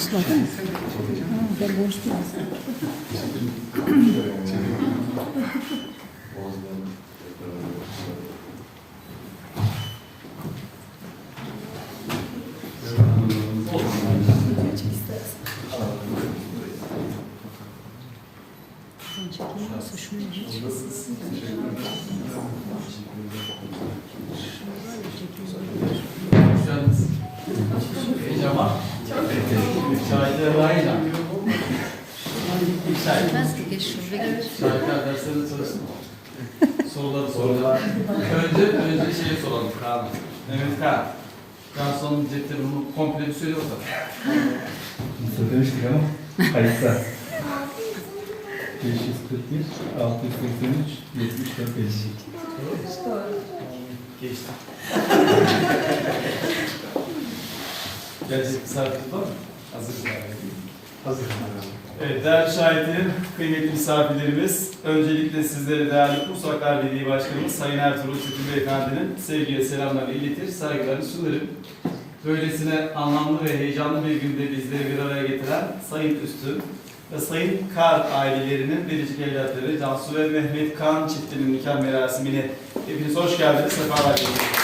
Başladı mı? Ha, ben konuştum aslında. Şurada geç. Şahitler derslerinde çalışsın. Soruları sorular. Önce, önce şeyi soralım Kaan. Mehmet Kaan. Son cepte bunu komple bir bakalım. Söylemiştik ama kayıtta. 541, 683, 74, 50. Geçti. Gelecek misafirimiz var mı? Hazır Hazır. Evet, değerli şahitlerim, kıymetli misafirlerimiz, öncelikle sizlere değerli Kursaklar Birliği Başkanımız Sayın Ertuğrul Çetin Beyefendi'nin sevgi ve selamlarını iletir, saygılarını sunarım. Böylesine anlamlı ve heyecanlı bir günde bizleri bir araya getiren Sayın Üstün ve Sayın Kar ailelerinin biricik evlatları Cansu ve Mehmet Kan çiftinin nikah merasimine hepiniz hoş geldiniz, sefalar getirdiniz.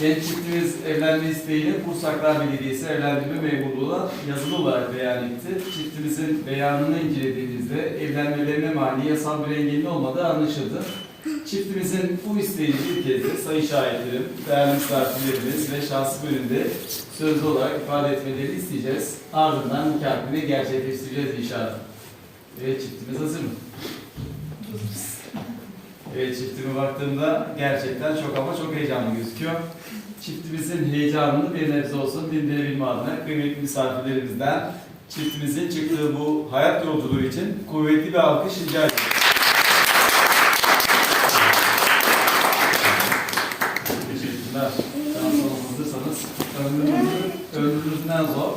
Genç çiftimiz evlenme isteğiyle Bursaklar Belediyesi evlendirme memurluğuna yazılı olarak beyan etti. Çiftimizin beyanını incelediğimizde evlenmelerine mani yasal bir engelli olmadığı anlaşıldı. Çiftimizin bu isteğini bir kez de sayın şahitlerim, değerli misafirlerimiz ve şahsım önünde sözlü olarak ifade etmeleri isteyeceğiz. Ardından nikah günü gerçekleştireceğiz inşallah. Evet çiftimiz hazır mı? Evet çiftime baktığımda gerçekten çok ama çok heyecanlı gözüküyor. Çiftimizin heyecanını bir nebze olsun dindirebilme adına kıymetli misafirlerimizden çiftimizin çıktığı bu hayat yolculuğu için kuvvetli bir alkış rica ediyorum. Teşekkürler. Hazırsanız ömrünüzden zor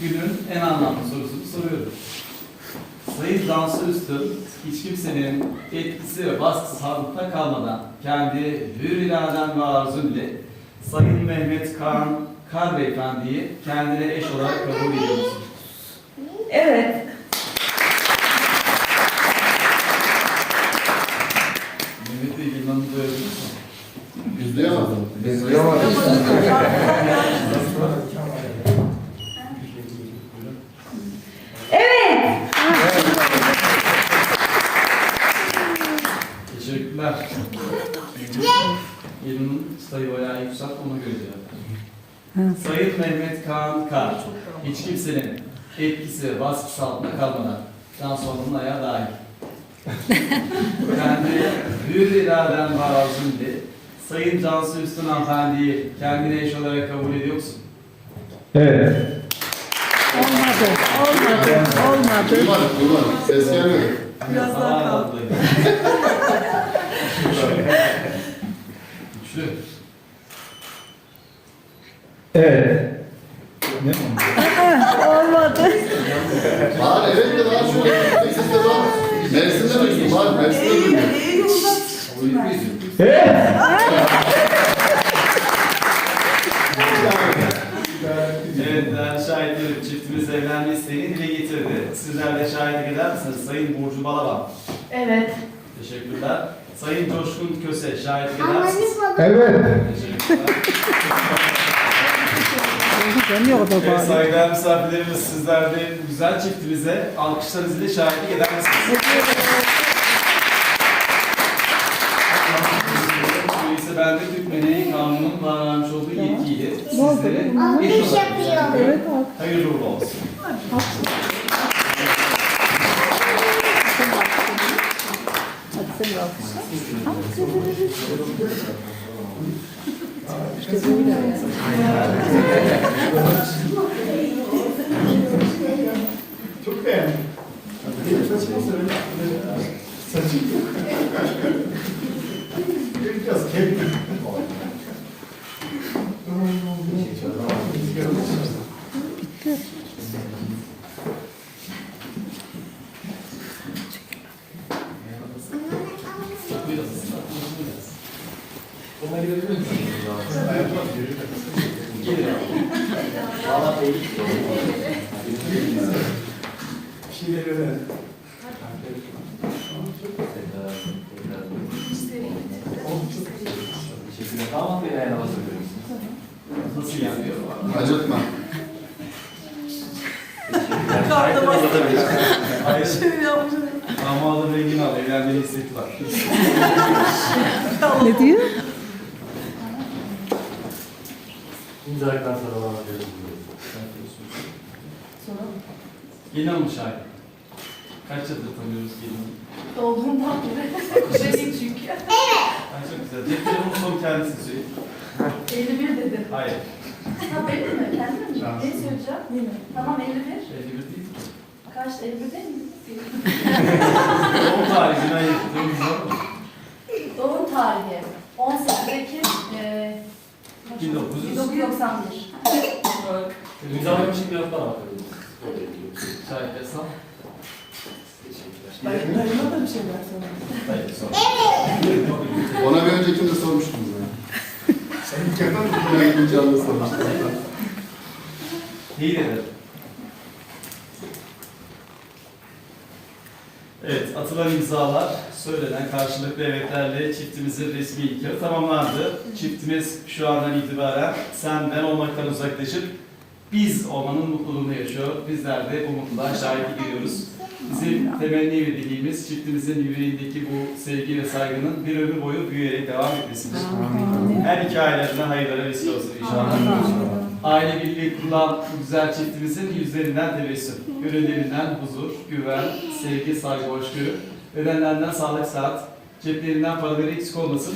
günün en anlamlı sorusunu soruyorum. Cansu Üstün, hiç kimsenin etkisi ve baskısı altında kalmadan kendi hür iraden ve arzun ile Sayın Mehmet Kaan Kar Beyefendi'yi kendine eş olarak kabul ediyor musun? Evet. Mehmet Bey Yılmaz'ı duyabilir misin? İzleyemedim. Evet. Teşekkürler. Yılın sayı bayağı yüksek ona göre cevap. Hı. Sayın Mehmet Kaan Kar, hiç kimsenin etkisi baskısı altında kalmadan Cansu'nun ayağı dahil. Kendi hür iraden arzun ile Sayın Cansu Üstün hanımefendiyi kendine eş olarak kabul ediyor musun? Evet. Olmadı. Olmadı. Olmadı. Duymadım, duymadım. Ses gelmedi. Biraz daha kaldı. Güçlü. Evet. Olmadı. Var evet de var şöyle. Sesle var. Mersin'de duydum var. Mersin'de duydum. Evet. Evet değerli şahitlerim, çiftimiz evlenme isteğini dile getirdi. Sizler de şahitlik eder misiniz? Sayın Burcu Balaban. Evet. Teşekkürler. Sayın Coşkun Köse, şahitlik eder misiniz? Evet. Teşekkürler. Ben yok da Evet, saygıdeğer misafirlerimiz sizler de güzel çiftimize alkışlarınız ile şahitlik eder misiniz? Dolayısıyla ben de Türk Medeni Kanunu'nun bana vermiş olduğu yetkiyle sizlere eş olarak Evet. hayırlı uğurlu olsun. Hadi sen de alkışla. 죄송합니다. Şimdi görelim. Damat Bey'le yana hazırlıyoruz. Nasıl yani? Acıtma. Hayır. Damadın rengini al, evlendiğini hissetti var. Ne diyor? İmzalıktan sonra bana veriyoruz. Gelin almış hali. Kaç yıldır tanıyoruz gelini? Doğduğumdan beri. Benim çünkü. Ay çok güzel. Cep telefonu son kendisi söyleyeyim. 51 dedim. Hayır. Ha benim mi? Kendim mi? Ne söyleyeceğim? Değil mi? Tamam 51. 51 değil. Kaç? 51 değil mi? Doğum tarihi günah yakıtlarımız var mı? Doğum tarihi 18 Ekim e, 1900. 1991. İmzalamak için bir hafta var. Şahit Esam. Teşekkürler. Hayır, sonra. Ona bir öncekinde sormuştunuz ya. Sen kendin mi? Canlı sormuştum. Değil ederim. Evet, atılan imzalar, söylenen karşılıklı evetlerle çiftimizin resmi ilkleri tamamlandı. Çiftimiz şu andan itibaren sen ben olmaktan uzaklaşıp biz olmanın mutluluğunu yaşıyor. Bizler de bu mutluluğa şahit ediyoruz. Bizim temenni ve dileğimiz çiftimizin yüreğindeki bu sevgi ve saygının bir ömür boyu büyüyerek devam etmesidir. Her iki ailesine hayırlara vesile olsun inşallah. Aile birliği kurulan bu güzel çiftimizin yüzlerinden tebessüm, gönüllerinden huzur, güven, sevgi, saygı, hoşgörü, bedenlerinden sağlık, saat, ceplerinden paraları eksik olmasın.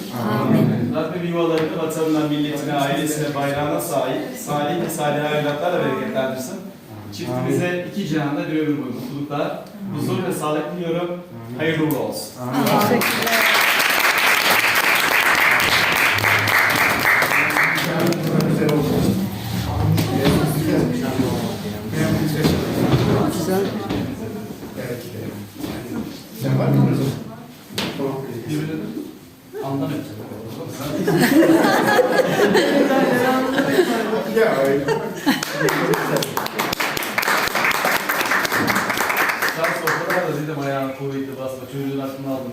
Rabbim yuvalarını vatanına, milletine, ailesine, bayrağına sahip, salih ve salih evlatlarla bereketlendirsin. Çiftimize iki cihanda bir ömür boyu mutluluklar, huzur ve sağlık diliyorum. Hayırlı uğurlu olsun. Teşekkürler. Güzel. Birbirine anlamıyor. Sen sofralar da dedim ayağını kuvvetli basma, çocuğun aklını aldın.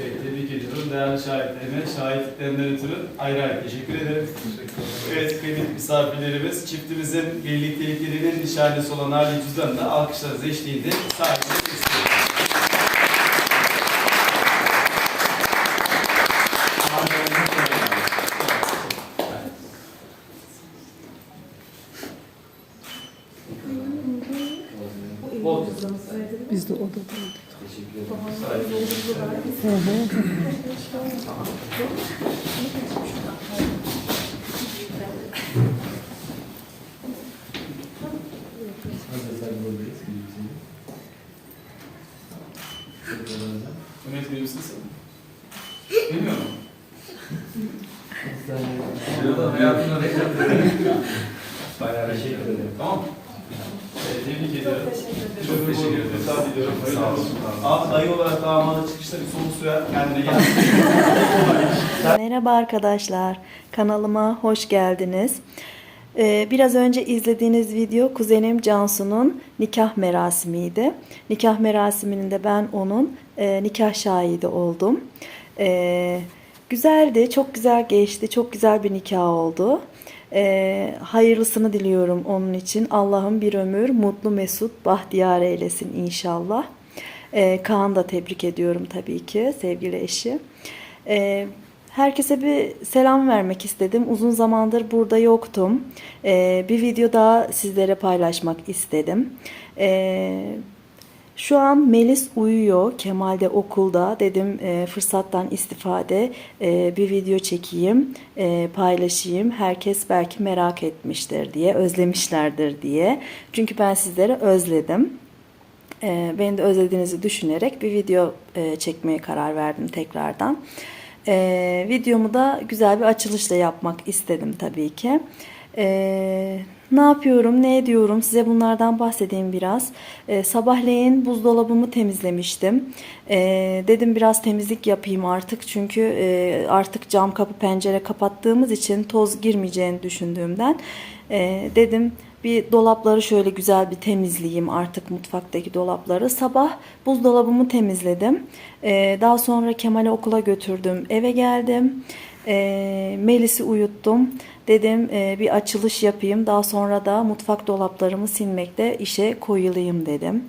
evet, tebrik ediyorum. Değerli şahitlerime, şahitliklerinden ötürü ayrı ayrı teşekkür ederim. Evet, kıymetli misafirlerimiz, çiftimizin birlikteliklerinin nişanesi olan Ali Cüzdan'ı alkışlarınız eşliğinde sahibine istiyorum. Bol. Ederim. Hı hı. Mehmet benim misin? Bilmiyor musun? Hayatında reklam. Tamam Evet, tebrik ediyorum. Çok teşekkür ederim. Sağ diliyorum. Sağ olun. Abi dayı olarak damada çıkışta bir soğuk suya kendine gel. Merhaba arkadaşlar, kanalıma hoş geldiniz. Ee, biraz önce izlediğiniz video kuzenim Cansu'nun nikah merasimiydi. Nikah merasiminde ben onun e, nikah şahidi oldum. Ee, güzeldi, çok güzel geçti, çok güzel bir nikah oldu. Ee, hayırlısını diliyorum onun için. Allah'ım bir ömür mutlu mesut bahtiyar eylesin inşallah. Ee, Kaan da tebrik ediyorum tabii ki sevgili eşi. Ee, herkese bir selam vermek istedim. Uzun zamandır burada yoktum. Ee, bir video daha sizlere paylaşmak istedim. Ee, şu an Melis uyuyor. Kemal de okulda. Dedim e, fırsattan istifade e, bir video çekeyim, e, paylaşayım. Herkes belki merak etmiştir diye, özlemişlerdir diye. Çünkü ben sizleri özledim. E, beni de özlediğinizi düşünerek bir video e, çekmeye karar verdim tekrardan. E, videomu da güzel bir açılışla yapmak istedim tabii ki. Ee, ne yapıyorum, ne ediyorum size bunlardan bahsedeyim biraz. Ee, sabahleyin buzdolabımı temizlemiştim. Ee, dedim biraz temizlik yapayım artık çünkü e, artık cam kapı pencere kapattığımız için toz girmeyeceğini düşündüğümden e, dedim bir dolapları şöyle güzel bir temizleyeyim artık mutfaktaki dolapları. Sabah buzdolabımı temizledim. Ee, daha sonra Kemal'i okula götürdüm. Eve geldim. Ee, Melis'i uyuttum. Dedim e, bir açılış yapayım. Daha sonra da mutfak dolaplarımı silmekte işe koyulayım dedim.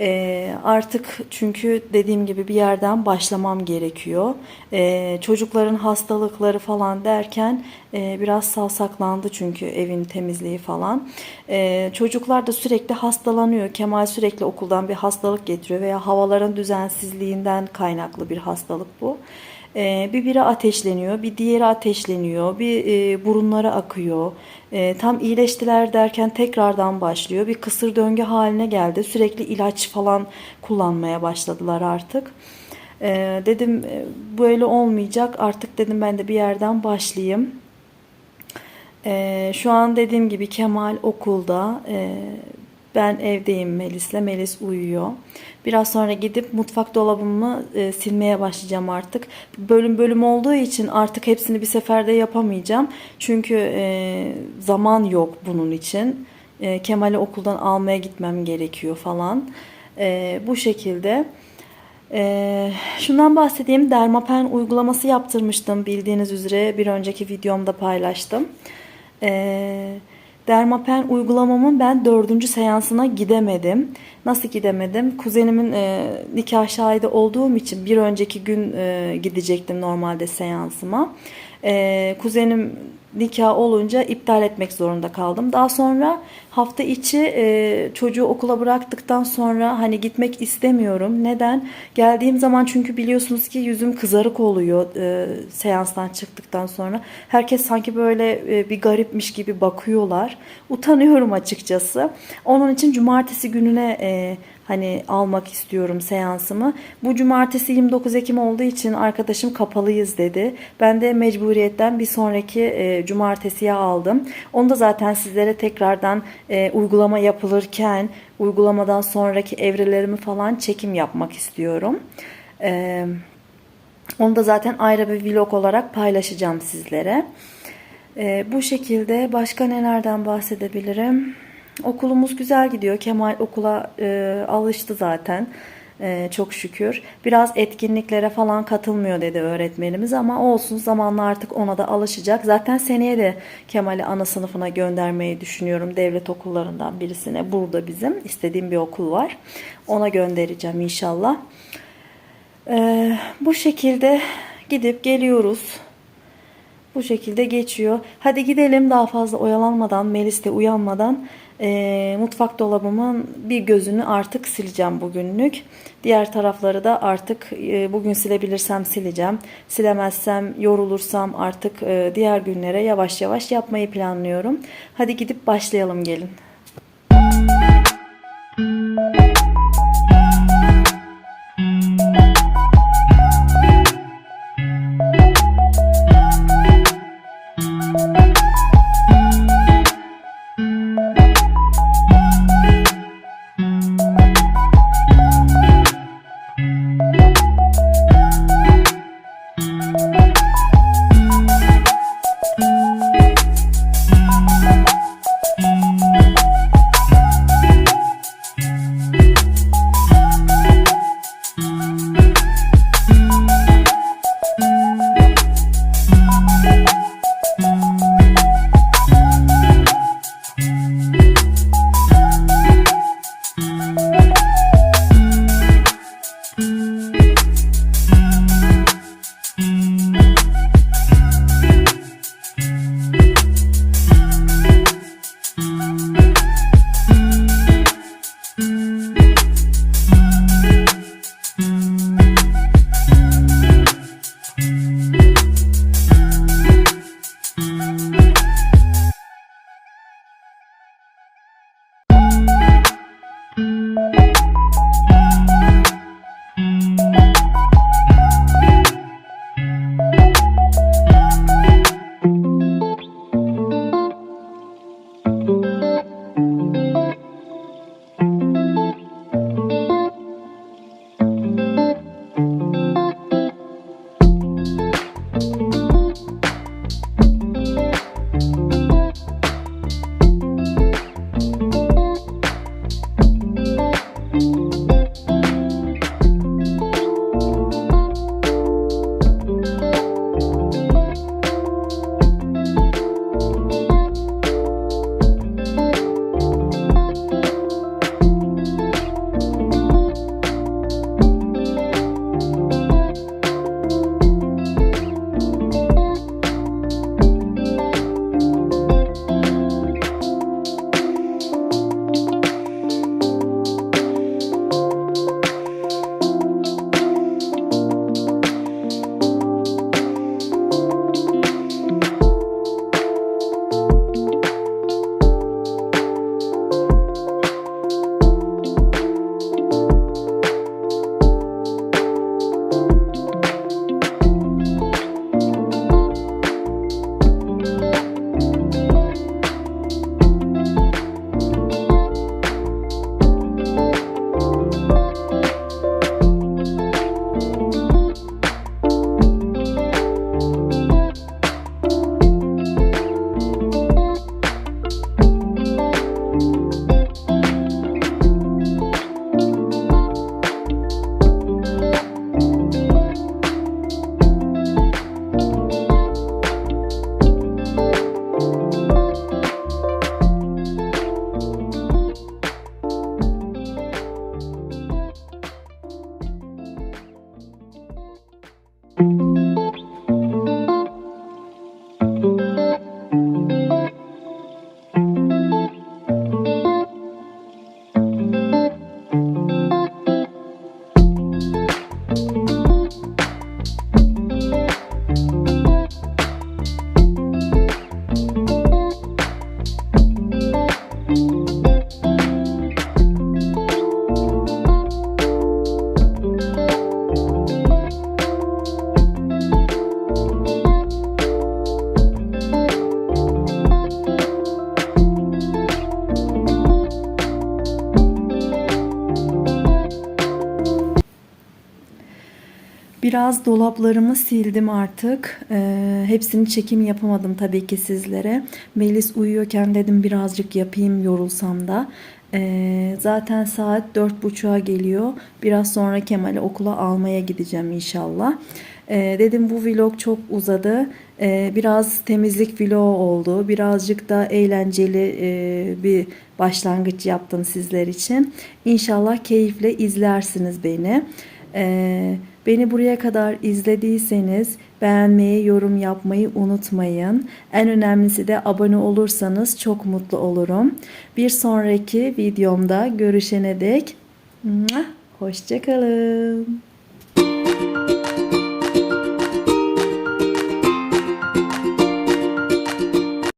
Ee, artık çünkü dediğim gibi bir yerden başlamam gerekiyor. Ee, çocukların hastalıkları falan derken e, biraz savsaklandı çünkü evin temizliği falan. Ee, çocuklar da sürekli hastalanıyor. Kemal sürekli okuldan bir hastalık getiriyor veya havaların düzensizliğinden kaynaklı bir hastalık bu. Ee, bir biri ateşleniyor, bir diğeri ateşleniyor, bir e, burunları akıyor. E, tam iyileştiler derken tekrardan başlıyor. Bir kısır döngü haline geldi. Sürekli ilaç falan kullanmaya başladılar artık. E, dedim e, böyle olmayacak. Artık dedim ben de bir yerden başlayayım. E, şu an dediğim gibi Kemal okulda. E, ben evdeyim Melis'le. Melis uyuyor. Biraz sonra gidip mutfak dolabımı e, silmeye başlayacağım artık. Bölüm bölüm olduğu için artık hepsini bir seferde yapamayacağım. Çünkü e, zaman yok bunun için. E, Kemal'i okuldan almaya gitmem gerekiyor falan. E, bu şekilde. E, şundan bahsedeyim. Dermapen uygulaması yaptırmıştım bildiğiniz üzere bir önceki videomda paylaştım. Eee Dermapen uygulamamın ben dördüncü seansına gidemedim. Nasıl gidemedim? Kuzenimin e, nikah şahidi olduğum için bir önceki gün e, gidecektim normalde seansıma. E, kuzenim nikah olunca iptal etmek zorunda kaldım. Daha sonra hafta içi e, çocuğu okula bıraktıktan sonra hani gitmek istemiyorum. Neden? Geldiğim zaman çünkü biliyorsunuz ki yüzüm kızarık oluyor e, seanstan çıktıktan sonra. Herkes sanki böyle e, bir garipmiş gibi bakıyorlar. Utanıyorum açıkçası. Onun için cumartesi gününe e, hani almak istiyorum seansımı. Bu cumartesi 29 Ekim olduğu için arkadaşım kapalıyız dedi. Ben de mecburiyetten bir sonraki e, cumartesiye aldım. Onu da zaten sizlere tekrardan e, uygulama yapılırken uygulamadan sonraki evrelerimi falan çekim yapmak istiyorum. E, onu da zaten ayrı bir vlog olarak paylaşacağım sizlere. E, bu şekilde başka nelerden bahsedebilirim? Okulumuz güzel gidiyor. Kemal okula e, alıştı zaten. E, çok şükür. Biraz etkinliklere falan katılmıyor dedi öğretmenimiz ama olsun zamanla artık ona da alışacak. Zaten seneye de Kemal'i ana sınıfına göndermeyi düşünüyorum. Devlet okullarından birisine. Burada bizim istediğim bir okul var. Ona göndereceğim inşallah. E, bu şekilde gidip geliyoruz. Bu şekilde geçiyor. Hadi gidelim daha fazla oyalanmadan, Melis de uyanmadan e, mutfak dolabımın bir gözünü artık sileceğim bugünlük. Diğer tarafları da artık e, bugün silebilirsem sileceğim. Silemezsem, yorulursam artık e, diğer günlere yavaş yavaş yapmayı planlıyorum. Hadi gidip başlayalım gelin. Biraz dolaplarımı sildim artık. Ee, hepsini çekim yapamadım tabii ki sizlere. Melis uyuyorken dedim birazcık yapayım yorulsam da. Ee, zaten saat dört buçuğa geliyor. Biraz sonra Kemal'i okula almaya gideceğim inşallah. Ee, dedim bu vlog çok uzadı. Ee, biraz temizlik vlogu oldu. Birazcık da eğlenceli e, bir başlangıç yaptım sizler için. İnşallah keyifle izlersiniz beni. Ee, beni buraya kadar izlediyseniz beğenmeyi, yorum yapmayı unutmayın. En önemlisi de abone olursanız çok mutlu olurum. Bir sonraki videomda görüşene dek hoşçakalın.